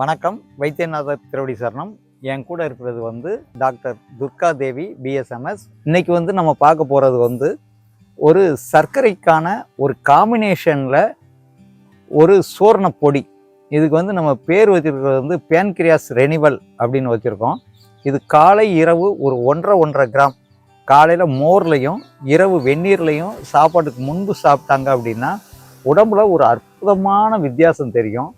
வணக்கம். வைத்தியநாதர் திருவடி சரணம். என் கூட இருக்கிறது வந்து டாக்டர் துர்கா தேவி பிஎஸ்எம்எஸ் இன்னைக்கு வந்து நம்ம பார்க்க போகிறது வந்து ஒரு சர்க்கரைக்கான ஒரு காம்பினேஷனில் ஒரு சோர்ண பொடி. இதுக்கு வந்து நம்ம பேர் வச்சிருக்கிறது வந்து பேன்கிரியாஸ் ரெனிவல் அப்படின்னு வச்சுருக்கோம். இது காலை இரவு ஒரு ஒன்றரை ஒன்றரை கிராம். காலையில் மோர்லையும் இரவு வெந்நீர்லையும் சாப்பாட்டுக்கு முன்பு சாப்பிட்டாங்க அப்படின்னா உடம்புல ஒரு அற்புதமான வித்தியாசம் தெரியும்.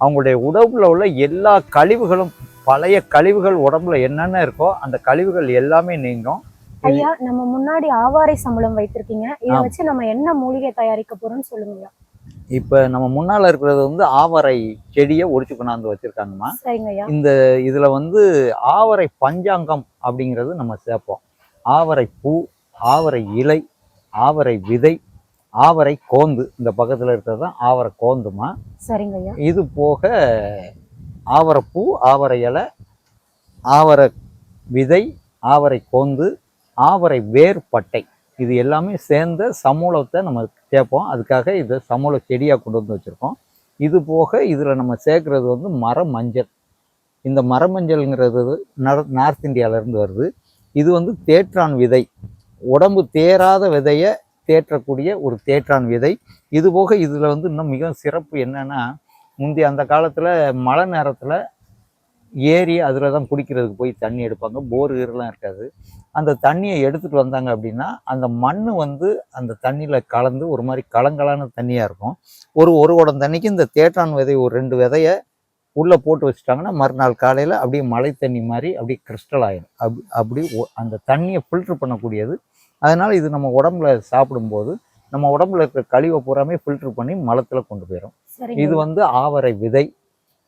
அவங்களுடைய உடம்புல உள்ள எல்லா கழிவுகளும் பழைய கழிவுகள் உடம்புல என்னென்ன இருக்கோ அந்த கழிவுகள் எல்லாமே நீங்கும். ஐயா நம்ம முன்னாடி ஆவாரை சம்பளம் வைத்திருக்கீங்க. இதை. வச்சு நம்ம என்ன மூலிகை தயாரிக்க போறோம்னு சொல்லுங்க இப்போ நம்ம முன்னால் இருக்கிறது வந்து ஆவரை செடியை ஒடிச்சு கொண்டாந்து வச்சுருக்காங்கம்மா. சரிங்க ஐயா. இந்த இதில் வந்து ஆவரை பஞ்சாங்கம் அப்படிங்கிறது நம்ம சேர்ப்போம். ஆவரை பூ ஆவரை இலை ஆவரை விதை ஆவரை கோந்து இந்த பக்கத்தில் இருக்கிறது தான் ஆவரை கோந்துமா? சரிங்க ஐயா. இது போக ஆவரைப்பூ ஆவரை இலை ஆவரை விதை ஆவரை கோந்து ஆவரை வேர் பட்டை இது எல்லாமே சேர்ந்த சமூலத்தை நம்ம சேர்ப்போம் அதுக்காக இதை சமூல செடியாக கொண்டு வந்து வச்சுருக்கோம். இது போக இதில் நம்ம சேர்க்குறது வந்து மர மஞ்சள். இந்த மர மஞ்சள்ங்கிறது நர நார்த் இந்தியாவிலேருந்து வருது. இது வந்து தேற்றான் விதை. உடம்பு தேராத விதையை தேற்றக்கூடிய ஒரு தேற்றான் விதை. இது போக இதில் வந்து இன்னும் மிக சிறப்பு என்னென்னா முந்தைய அந்த காலத்தில் மழை நேரத்தில் ஏரி அதில் தான் குடிக்கிறதுக்கு போய் தண்ணி எடுப்பாங்க. போர் கீரெலாம் இருக்காது. அந்த தண்ணியை எடுத்துகிட்டு வந்தாங்க அப்படின்னா அந்த மண் வந்து அந்த தண்ணியில் கலந்து ஒரு மாதிரி கலங்கலான தண்ணியாக இருக்கும். ஒரு ஒரு குடம் தண்ணிக்கு இந்த தேற்றான் விதை ஒரு ரெண்டு விதையை உள்ளே போட்டு வச்சுட்டாங்கன்னா மறுநாள் காலையில் அப்படியே மழை தண்ணி மாதிரி அப்படியே கிறிஸ்டல் ஆயிடும் அப் அப்படி ஒ- அந்த தண்ணியை ஃபில்ட்ரு பண்ணக்கூடியது அதனால் இது நம்ம உடம்புல சாப்பிடும்போது நம்ம உடம்புல இருக்கிற கழிவை பூராமே ஃபில்ட்ரு பண்ணி மலத்தில் கொண்டு போயிடும் இது. வந்து ஆவரை விதை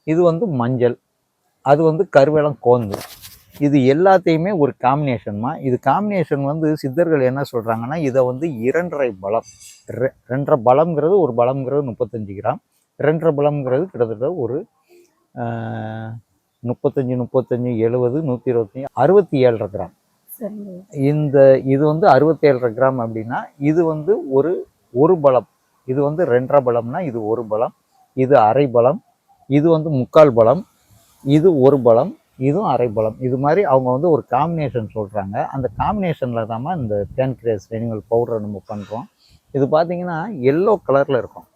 இது வந்து மஞ்சள் அது வந்து கருவேலம் கோந்து இது எல்லாத்தையுமே ஒரு காம்பினேஷன்மா இது காம்பினேஷன் வந்து சித்தர்கள் என்ன சொல்கிறாங்கன்னா இதை வந்து இரண்டரை பலம் ரெ- ரெண்டரை பலம்ங்கிறது ஒரு பலம்ங்கிறது முப்பத்தஞ்சு கிராம் ரெண்டரை பலம்ங்கிறது கிட்டத்தட்ட ஒரு முப்பத்தஞ்சு முப்பத்தஞ்சு எழுபது நூற்றி இருபத்தஞ்சி அறுபத்தி ஏழரை கிராம். இந்த இது வந்து அறுபத்தேழரை கிராம் அப்படின்னா இது வந்து ஒரு ஒரு பலம் இது வந்து ரெண்டரை பலம்னா இது ஒரு பலம் இது அரை பலம் இது வந்து முக்கால் பலம் இது ஒரு பலம் இதுவும் அரை பலம் இது மாதிரி அவங்க வந்து ஒரு காம்பினேஷன் சொல்கிறாங்க அந்த காம்பினேஷனில் தான் இந்த பேன்கிரேஸ் ரெனிவல் பவுடரை நம்ம பண்ணுறோம் இது பார்த்தீங்கன்னா எல்லோ கலரில் இருக்கும்.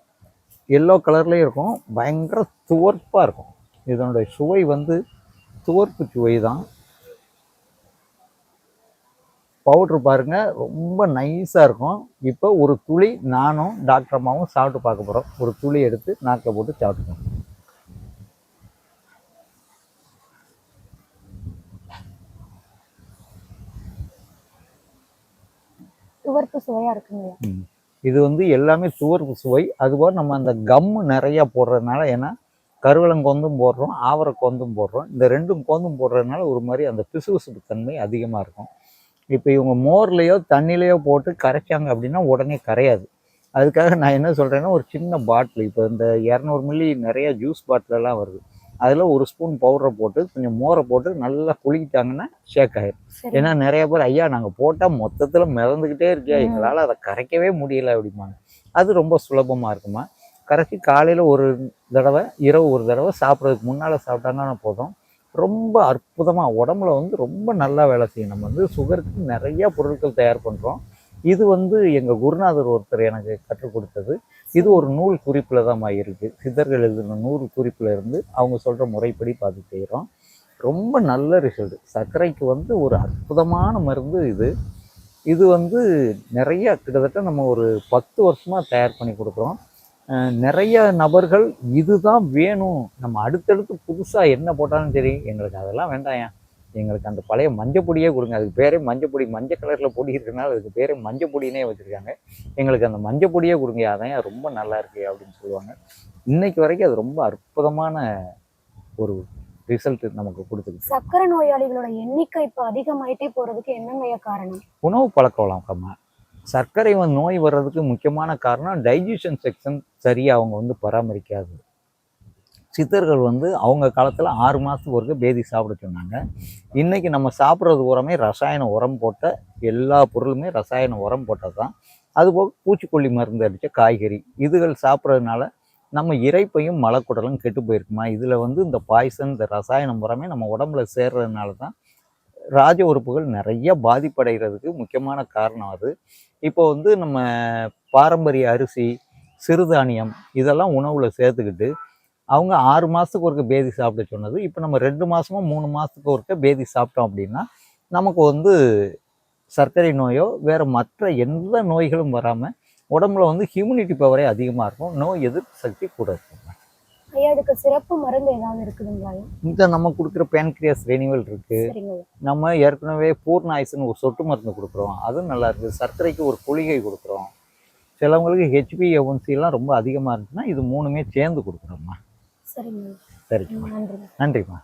எல்லோ கலர்லேயும் இருக்கும். பயங்கர துவர்ப்பாக இருக்கும். இதனுடைய சுவை வந்து துவர்ப்பு சுவை தான் பவுட்ரு பாருங்க ரொம்ப நைஸாக இருக்கும். இப்போ ஒரு துளி நானும் டாக்டர் அம்மாவும் சாப்பிட்டு பார்க்க போகிறோம் ஒரு துளி எடுத்து நாக்கில் போட்டு சாப்பிட்டுக்கோம் துவர்ப்பு சுவையா இருக்குங்க. இது வந்து எல்லாமே துவர்ப்பு சுவை. அதுபோல் நம்ம அந்த கம்மு நிறையா போடுறதுனால ஏன்னா கருவளங்கொந்தும் போடுறோம் ஆவரை கொந்தும் போடுறோம். இந்த ரெண்டும் கொந்தும் போடுறதுனால ஒரு மாதிரி அந்த பிசுபிசுப்பு தன்மை அதிகமாக இருக்கும். இப்போ இவங்க மோர்லேயோ தண்ணிலேயோ போட்டு கரைச்சாங்க அப்படின்னா உடனே கரையாது. அதுக்காக நான் என்ன சொல்கிறேன்னா ஒரு சின்ன பாட்டில் இப்போ இந்த இரநூறு மில்லி நிறைய ஜூஸ் பாட்டிலெல்லாம் வருது. அதில் ஒரு ஸ்பூன் பவுடரை போட்டு கொஞ்சம் மோரை போட்டு நல்லா குளிக்கிட்டாங்கன்னா ஷேக் ஆயிடும் ஏன்னா நிறைய பேர் ஐயா நாங்கள் போட்டால் மொத்தத்தில் மிதந்துக்கிட்டே இருக்கியா. எங்களால் அதை கரைக்கவே முடியல அப்படிம்பாங்க. அது ரொம்ப சுலபமாக இருக்குமா? கரைச்சி காலையில் ஒரு தடவை இரவு ஒரு தடவை சாப்பிட்றதுக்கு முன்னால் சாப்பிட்டாங்கன்னா போதும். ரொம்ப அற்புதமாக உடம்புல வந்து ரொம்ப நல்லா வேலை செய்யும். நம்ம வந்து சுகருக்கு நிறையா பொருட்கள் தயார் பண்ணுறோம் இது வந்து எங்கள் குருநாதர் ஒருத்தர் எனக்கு கற்றுக் கொடுத்தது. இது ஒரு நூல் குறிப்பில் தான் இருக்குது சித்தர்கள் எழுதின நூல் குறிப்பில் இருந்து அவங்க சொல்கிற முறைப்படி பார்த்து செய்கிறோம் ரொம்ப நல்ல ரிசல்ட் சர்க்கரைக்கு வந்து ஒரு அற்புதமான மருந்து இது. இது வந்து நிறையா கிட்டத்தட்ட நம்ம ஒரு பத்து வருஷமாக தயார் பண்ணி கொடுக்குறோம். நிறைய நபர்கள் இதுதான் வேணும். நம்ம அடுத்தடுத்து புதுசாக என்ன போட்டாலும் சரி எங்களுக்கு அதெல்லாம் வேண்டாம் எங்களுக்கு அந்த பழைய மஞ்சப்பொடியே கொடுங்க. அதுக்கு பேரே மஞ்சப்பொடி மஞ்சள் கலரில் பொடி இருக்கனால அதுக்கு பேரே மஞ்சப்பொடினே வச்சுருக்காங்க. எங்களுக்கு அந்த மஞ்சப்பொடியே கொடுங்க அதான் ரொம்ப நல்லா இருக்கு அப்படின்னு சொல்லுவாங்க. இன்னைக்கு வரைக்கும் அது ரொம்ப அற்புதமான ஒரு ரிசல்ட் நமக்கு கொடுத்துருக்கு. சர்க்கரை நோயாளிகளோட எண்ணிக்கை இப்ப அதிகமாயிட்டே போறதுக்கு என்னங்க காரணம்? உணவு பழக்க வழக்கமாக சர்க்கரை வந்து நோய் வர்றதுக்கு முக்கியமான காரணம் டைஜஷன் செக்ஷன் சரியாக அவங்க வந்து பராமரிக்காது. சித்தர்கள் வந்து அவங்க காலத்தில் ஆறு மாதத்துக்கு ஒருக்க பேதி சாப்பிட சொன்னாங்க. இன்றைக்கி நம்ம சாப்பிட்றது உரமே ரசாயன உரம் போட்ட எல்லா பொருளுமே ரசாயன உரம் போட்டது தான் அதுபோக பூச்சிக்கொல்லி மருந்து அடித்த காய்கறி இதுகள் சாப்பிட்றதுனால நம்ம இறைப்பையும் மலக்குடலும் கெட்டு போயிருக்குமா? இதில் வந்து இந்த பாய்சன் இந்த ரசாயனம் உரமே நம்ம உடம்புல சேர்றதுனால தான் ராஜ உறுப்புகள் நிறைய பாதிப்படைகிறதுக்கு முக்கியமான காரணம் அது. இப்போ வந்து நம்ம பாரம்பரிய அரிசி சிறுதானியம் இதெல்லாம் உணவில் சேர்த்துக்கிட்டு அவங்க ஆறு மாதத்துக்கு ஒருக்க பேதி சாப்பிட சொன்னது. இப்போ நம்ம ரெண்டு மாதமோ மூணு மாதத்துக்கு ஒருக்க பேதி சாப்பிட்டோம் அப்படின்னா நமக்கு வந்து சர்க்கரை நோயோ வேறு மற்ற எந்த நோய்களும் வராமல் உடம்புல வந்து ஹியூமினிட்டி பவரே அதிகமாக இருக்கும். நோய் எதிர்ப்பு சக்தி கூட இருக்கும். ஐயா அதுக்கு சிறப்பு மருந்து ஏதாவது இருக்குதுங்களா இந்த நம்ம கொடுக்குற பேன்கிரியாஸ் ரெனிவல் இருக்குது நம்ம ஏற்கனவே பூர்ணாயுசுன்னு ஒரு சொட்டு மருந்து கொடுக்குறோம். அதுவும் நல்லா இருக்குது சர்க்கரைக்கு ஒரு குளிகை கொடுக்குறோம். சிலவங்களுக்கு ஹெச்பி எல்லாம் ரொம்ப அதிகமாக இருந்துச்சுன்னா இது மூணுமே சேர்ந்து கொடுக்குறோம்மா சரிங்கம்மா நன்றிங்க நன்றிம்மா.